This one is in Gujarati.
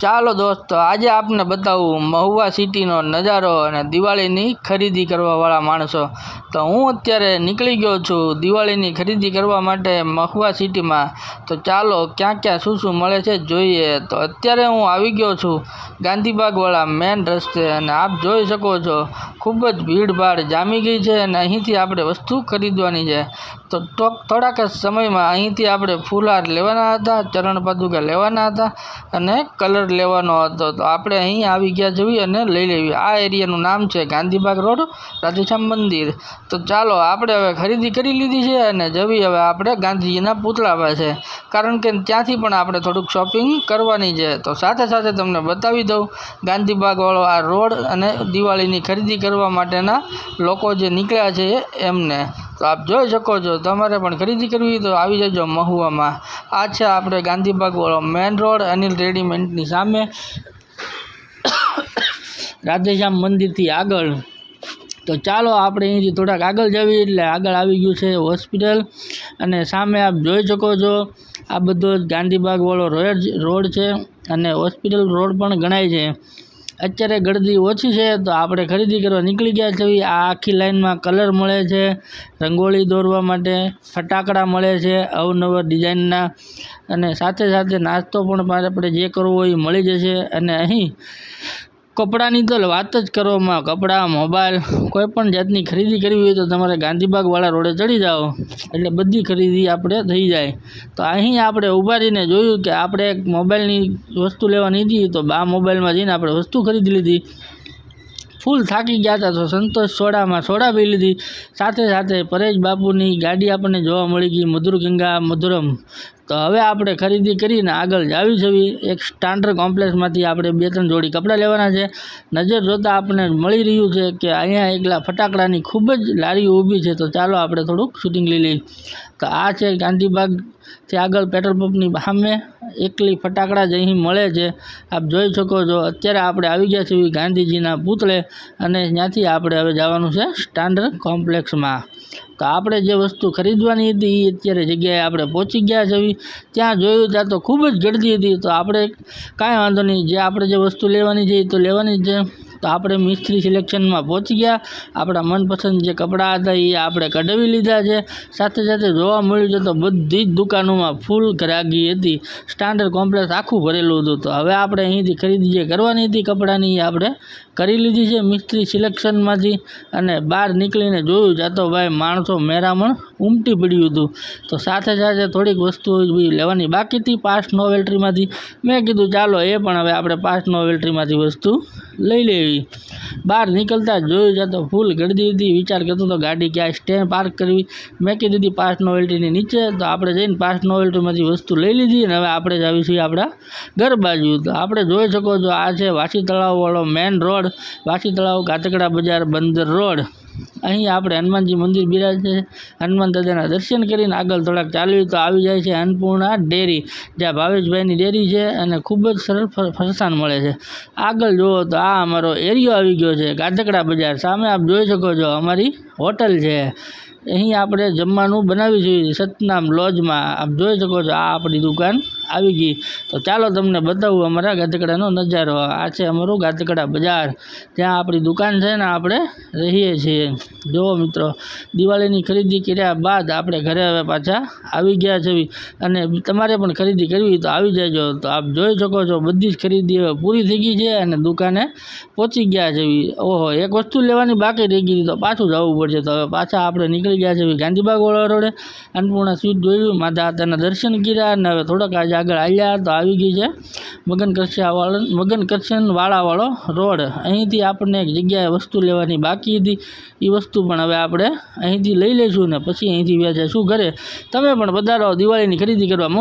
ચાલો દોસ્તો, આજે આપને બતાવું મહુવા સિટીનો નજારો અને દિવાળીની ખરીદી કરવાવાળા માણસો. તો હું અત્યારે નીકળી ગયો છું દિવાળીની ખરીદી કરવા માટે મહુવા સિટીમાં. તો ચાલો ક્યાં ક્યાં શું શું મળે છે જોઈએ. તો અત્યારે હું આવી ગયો છું ગાંધીબાગવાળા મેન રસ્તે અને આપ જોઈ શકો છો, ખૂબ જ ભીડભાડ જામી ગઈ છે અને અહીંથી આપણે વસ્તુ ખરીદવાની છે. તો થોડાક સમયમાં અહીંથી આપણે ફૂલહાર લેવાના હતા, ચરણ પાદુકા લેવાના હતા અને કલર લેવાનો હતો. તો આપણે અહીં આવી ગયા જવી અને લઈ લેવી. આ એરિયાનું નામ છે ગાંધીબાગ રોડ રાધેશ્યામ મંદિર. તો ચાલો, આપણે હવે ખરીદી કરી લીધી છે અને જવી હવે આપણે ગાંધીજીના પૂતળા પાસે કારણ કે ત્યાંથી પણ આપણે થોડુંક શોપિંગ કરવાની છે. તો સાથે સાથે તમને બતાવી દઉં, ગાંધીબાગવાળો આ રોડ અને દિવાળીની ખરીદી કરવા માટેના લોકો જે નીકળ્યા છે એમને. તો આપ જોઈ શકો છો, તમારે પણ ખરીદી કરવી તો આવી જજો મહુવામાં. આ છે આપણે ગાંધીબાગવાળો મેન રોડ અનિલ રેડીમેન્ટની સામે. રાધેશ્યામ મંદિરથી આગળ. તો ચાલો આપણે અહીંથી થોડાક આગળ જવી એટલે આગળ આવી ગયું છે હોસ્પિટલ. અને સામે આપ જોઈ શકો છો, આ બધો જ ગાંધીબાગવાળો રોડ રોડ છે. અને હોસ્પિટલ રોડ પણ ગણાય છે. અત્યારે ગળદી ઓછી છે તો આપણે ખરીદી કરવા નીકળી ગયા છે આ આખી લાઇનમાં કલર મળે છે, રંગોળી દોરવા માટે ફટાકડા મળે છે અવનવર ડિઝાઇનના. અને સાથે સાથે નાસ્તો પણ આપણે જે કરવો હોય એ મળી જશે. અને અહીં કપડાની તો વાત જ કરવામાં, કપડાં, મોબાઈલ, કોઈ પણ જાતની ખરીદી કરવી હોય તો તમારે ગાંધીબાગવાળા રોડે ચડી જાઓ. એટલે બધી ખરીદી આપણે થઈ જાય. તો અહીં આપણે ઊભા રહીને જોયું કે આપણે એક મોબાઈલની વસ્તુ લેવાની હતી, તો આ મોબાઈલમાં જઈને આપણે વસ્તુ ખરીદી લીધી. ફૂલ થાકી ગયા હતા તો સંતોષ સોડામાં સોડા પી લીધી. સાથે સાથે પરેશ બાપુની ગાડી આપણને જોવા મળી ગઈ મધુર ગંગા મધુરમ. તો હવે આપણે ખરીદી કરીને આગળ જાવી છવી એક સ્ટાન્ડર્ડ કોમ્પ્લેક્સમાંથી આપણે બે ત્રણ જોડી કપડાં લેવાના છે. નજર જોતાં આપણને મળી રહ્યું છે કે અહીંયા એકલા ફટાકડાની ખૂબ જ લારીઓ ઊભી છે. તો ચાલો આપણે થોડુંક શૂટિંગ લઈ લઈએ. તો આ છે ગાંધીબાગથી આગળ પેટ્રોલ પંપની સામે. એકલી ફટાકડા જ અહીં મળે છે. આપ જોઈ શકો છો, અત્યારે આપણે આવી ગયા છીએ ગાંધીજીના પૂતળે અને ત્યાંથી આપણે હવે જવાનું છે સ્ટાન્ડર્ડ કોમ્પ્લેક્સમાં. તો આપણે જે વસ્તુ ખરીદવાની હતી એ અત્યારે જગ્યાએ આપણે પહોંચી ગયા છીએ ત્યાં જોયું ત્યાં તો ખૂબ જ ગળદી હતી. તો આપણે કાંઈ વાંધો નહીં, જે આપણે જે વસ્તુ લેવાની છે એ તો લેવાની જ છે. તો આપણે મિસ્ત્રી સિલેક્શનમાં પહોંચી ગયા. આપણા મનપસંદ જે કપડાં હતા એ આપણે કઢાવી લીધા છે. સાથે સાથે જોવા મળ્યું છે તો બધી જ દુકાનોમાં ફૂલ ગ્રાગી હતી. સ્ટાન્ડર્ડ કોમ્પ્લેક્સ આખું ભરેલું હતું. તો હવે આપણે અહીંથી ખરીદી જે કરવાની હતી કપડાની એ આપણે કરી લીધી છે મિસ્ત્રી સિલેક્શનમાંથી. અને બહાર નીકળીને જોયું જાતો ભાઈ માણસો મેરામણ ઉમટી પડ્યું હતું. તો સાથે સાથે થોડીક વસ્તુઓ લેવાની બાકી હતી પાસ્ટ નોવેલ્ટ્રીમાંથી. મેં કીધું ચાલો એ પણ હવે આપણે પાસ્ટ નોવેલ્ટ્રીમાંથી વસ્તુ લઈ લેવી બહાર નીકળતા જોયું જતો ફૂલ ગળદી હતી. વિચાર કરતો તો ગાડી ક્યાંય સ્ટેન્ડ પાર્ક કરવી? મેં કીધી હતી પાસ્ટ નોવેલ્ટીની નીચે. તો આપણે જઈને પાસ્ટ નોવેલ્ટીમાંથી વસ્તુ લઈ લીધી અને હવે આપણે જ આવીશું આપણા ઘર બાજુ. તો આપણે જોઈ શકો છો, આ છે વાસી તળાવવાળો મેન રોડ વાસી તળાવ કાતકડા બજાર બંદર રોડ અહીં આપણે હનુમાનજી મંદિર બિરાજ છે. હનુમાન દાદાના દર્શન કરીને આગળ થોડાક ચાલ્યું તો આવી જાય છે અન્નપૂર્ણા ડેરી, જ્યાં ભાવેશભાઈની ડેરી છે અને ખૂબ જ સરળ ફરસાણ મળે છે. આગળ જુઓ તો આ અમારો એરિયો આવી ગયો છે, ગાધકડા બજાર. સામે આપ જોઈ શકો છો, અમારી હોટલ છે. અહીં આપણે જમવાનું બનાવી છીએ સતનામ લોજમાં. આપ જોઈ શકો છો, આ આપણી દુકાન આવી ગઈ. તો ચાલો તમને બતાવું અમારા ગાતકડાનો નજારો. આ છે અમારું ગાતકડા બજાર. ત્યાં આપણી દુકાન છે ને આપણે રહીએ છીએ. જુઓ મિત્રો, દિવાળીની ખરીદી કર્યા બાદ આપણે ઘરે હવે પાછા આવી ગયા છે અને તમારે પણ ખરીદી કરવી તો આવી જજો. તો આપ જોઈ શકો છો, બધી જ ખરીદી હવે પૂરી થઈ ગઈ છે અને દુકાને પહોંચી ગયા છે ઓહો, એક વસ્તુ લેવાની બાકી રહી ગઈ તો પાછું જવું પડશે. તો હવે પાછા આપણે નીકળી ગયા છે ગાંધીબાગવાળા રોડે અન્નપૂર્ણા સ્વીટ જોયું માતા માતાના દર્શન કર્યા અને હવે થોડાક આજે આગળ આવ્યા તો આવી ગઈ છે. મગન કરશિયાવાળો મગન કરશનવાળાવાળો રોડ. અહીંથી આપણને એક જગ્યાએ વસ્તુ લેવાની બાકી હતી. એ વસ્તુ પણ હવે આપણે અહીંથી લઈ લઈશું ને પછી અહીંથી વ્યાજે શું કરે તમે પણ પધારો દિવાળીની ખરીદી કરવા.